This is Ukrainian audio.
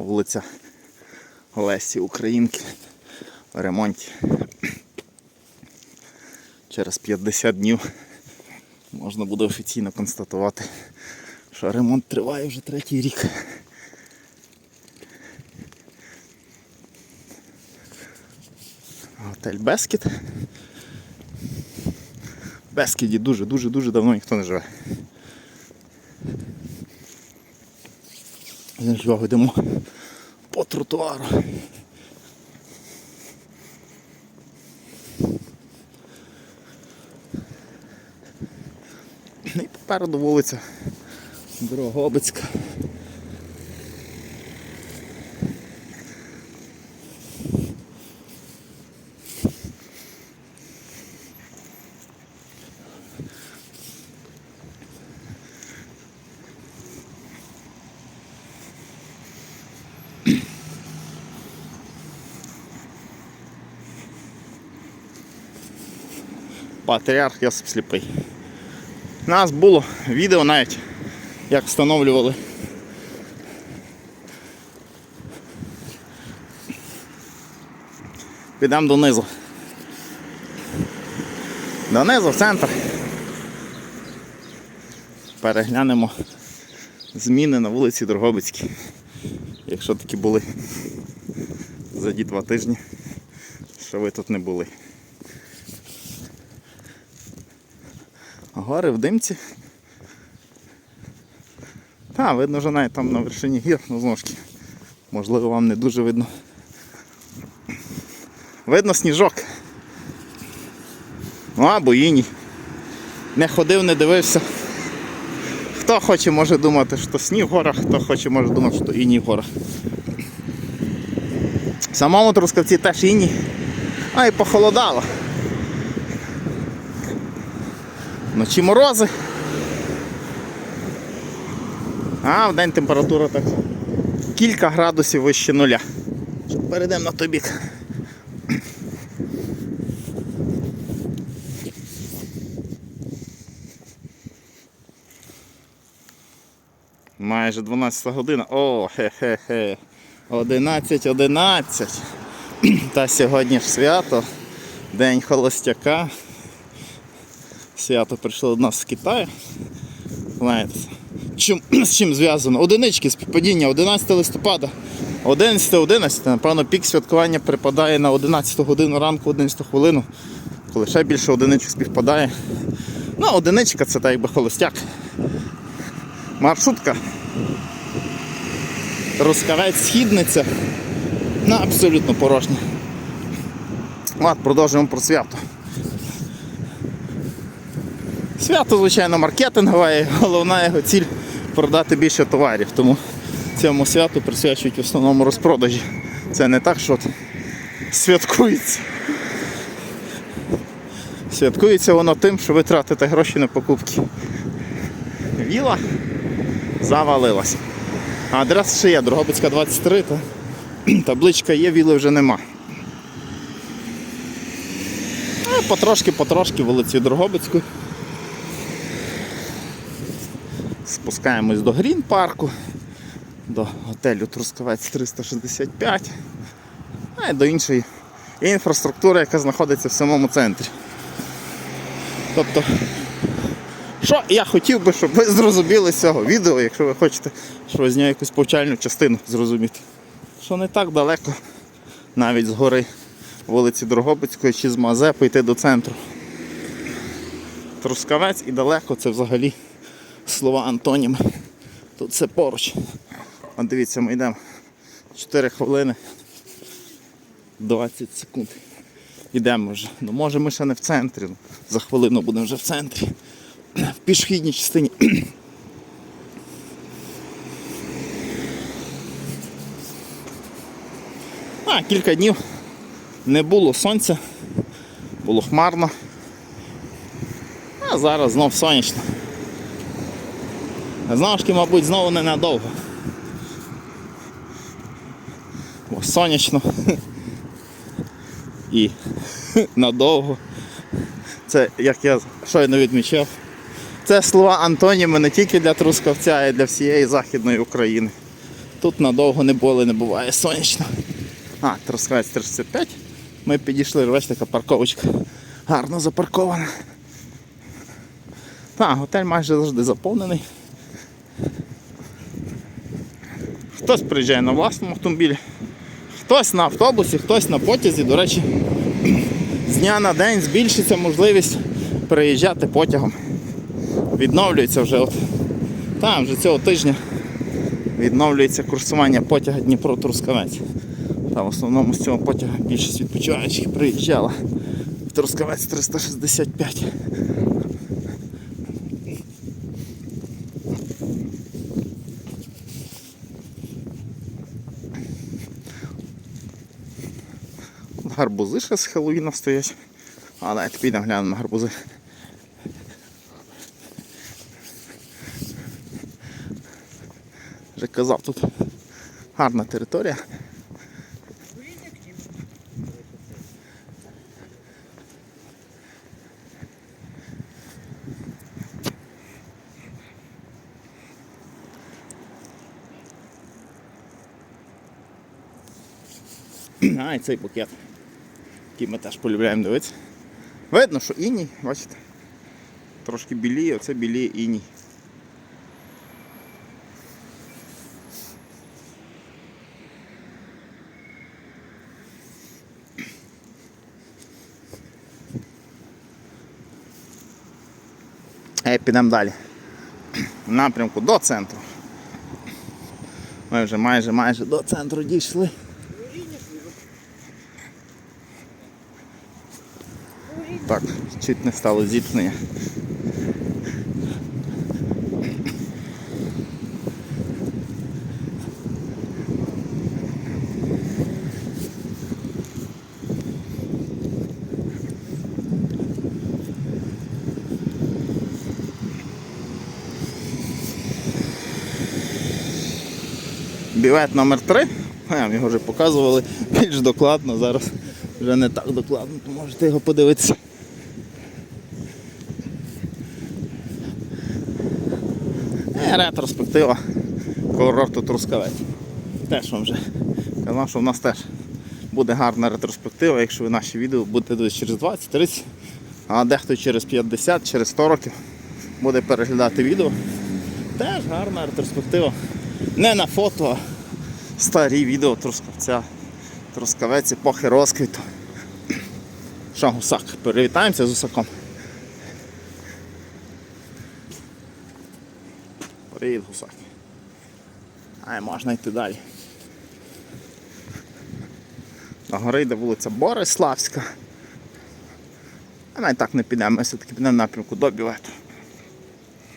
вулиця Лесі Українки в ремонті. Через 50 днів можна буде офіційно констатувати, що ремонт триває вже третій рік. Готель Бескіт. В Бескіді дуже-дуже-дуже давно ніхто не живе. Нічого йдемо по тротуару. І попереду вулиця Дрогобицька. Патріарх Йосип Сліпий. У нас було відео навіть, як встановлювали. Підемо донизу. Донизу в центр. Переглянемо зміни на вулиці Дрогобицькій. Якщо такі були за ті два тижні, що ви тут не були. Гори в димці. Та, видно вже навіть там на вершині гір, ну знову можливо вам не дуже видно. Видно сніжок. Ну або іній. Не ходив, не дивився. Хто хоче може думати, що сніг в горах, хто хоче може думати, що іній в горах. Самому Трускавці теж іній. А і похолодало. Вночі морози. А в день температура так кілька градусів вище нуля. Перейдемо на той бік. Майже 12 година. О, хе-хе-хе. 11, 11. Та сьогодні ж свято. День холостяка. Свято прийшло до нас з Китаю. Знаєте, чим, з чим зв'язано? Одинички співпадіння 11 листопада. 11 11, напевно, пік святкування припадає на 11 годину ранку, 11 хвилину, коли ще більше одиничок співпадає. Ну, одиничка це так якби холостяк. Маршрутка. Рускавець східниця. Ну, абсолютно порожня. От, продовжуємо про свято. Свято, звичайно, маркетингове, і головна його ціль продати більше товарів. Тому цьому святу присвячують в основному розпродажі. Це не так, що святкується. Святкується воно тим, що ви тратите гроші на покупки. Віла завалилась. А адреса ще є, Дрогобицька 23, та табличка є, віли вже нема. Потрошки-потрошки вулиці Дрогобицької. Спускаємось до Грін парку, до готелю Трускавець 365, а й до іншої інфраструктури, яка знаходиться в самому центрі. Тобто, що я хотів би, щоб ви зрозуміли з цього відео, якщо ви хочете, щоб з нього якусь повчальну частину зрозуміти. Що не так далеко, навіть з гори вулиці Дрогобицької чи з Мазепи йти до центру. Трускавець і далеко це взагалі слова антоніми. Тут все поруч. От дивіться, ми йдемо 4 хвилини 20 секунд. Йдемо вже. Ну може ми ще не в центрі. За хвилину будемо вже в центрі. В пішохідній частині. А, кілька днів не було сонця, було хмарно. А зараз знов сонячно. Таки, мабуть, знову ненадовго. Бо сонячно і надовго. Це, як я щойно відмічав, це слова антоніми не тільки для Трускавця, а й для всієї Західної України. Тут надовго не були, не буває сонячно. А, Трускавець 35. Ми підійшли, ось така парковочка. Гарно запаркована. Так, готель майже завжди заповнений. Хтось приїжджає на власному автомобілі, хтось на автобусі, хтось на потязі. До речі, з дня на день збільшиться можливість переїжджати потягом. Відновлюється вже от. Там вже цього тижня відновлюється курсування потяга Дніпро-Трускавець. Та в основному з цього потяга більшість відпочиваючих приїжджала в Трускавець 365. Гарбузи ще з Хеллоуіна стоять. А давайте підемо глянемо на гарбузи. Вже казав, тут гарна територія. А, і цей букет, який ми теж полюбляємо дивитися. Видно, що іній, бачите? Трошки біліє, оце біліє іній. Е, підемо далі. В напрямку до центру. Ми вже майже майже до центру дійшли. Так, чуть не стало зіткнення. Бівет номер 3 Ми його вже показували більш докладно, зараз вже не так докладно, то можете його подивитися. Ретроспектива курорту Трускавець. Теж вам вже казав, що в нас теж буде гарна ретроспектива, якщо ви наші відео будете дивитися через 20-30, а дехто через 50, через 100 років буде переглядати відео. Теж гарна ретроспектива. Не на фото, а старі відео Трускавця. Трускавець епохи розквіту. Що, гусак? Привітаємося з гусаком. Привіт, гусак. Ай, можна йти далі. На гори йде вулиця Бориславська. А навіть так не підемо, ми все-таки підемо напрямку до Бівету.